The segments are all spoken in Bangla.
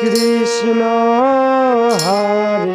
Krishna Hare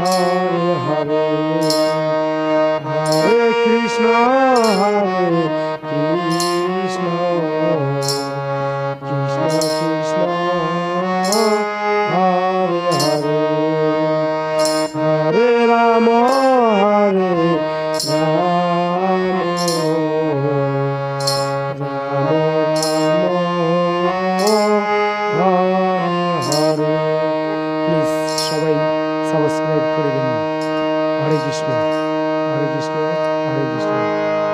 Hare Hare Hare Krishna Hare I click, and subscribe, click, and subscribe, click, and subscribe, click, and subscribe, click, and subscribe, click, and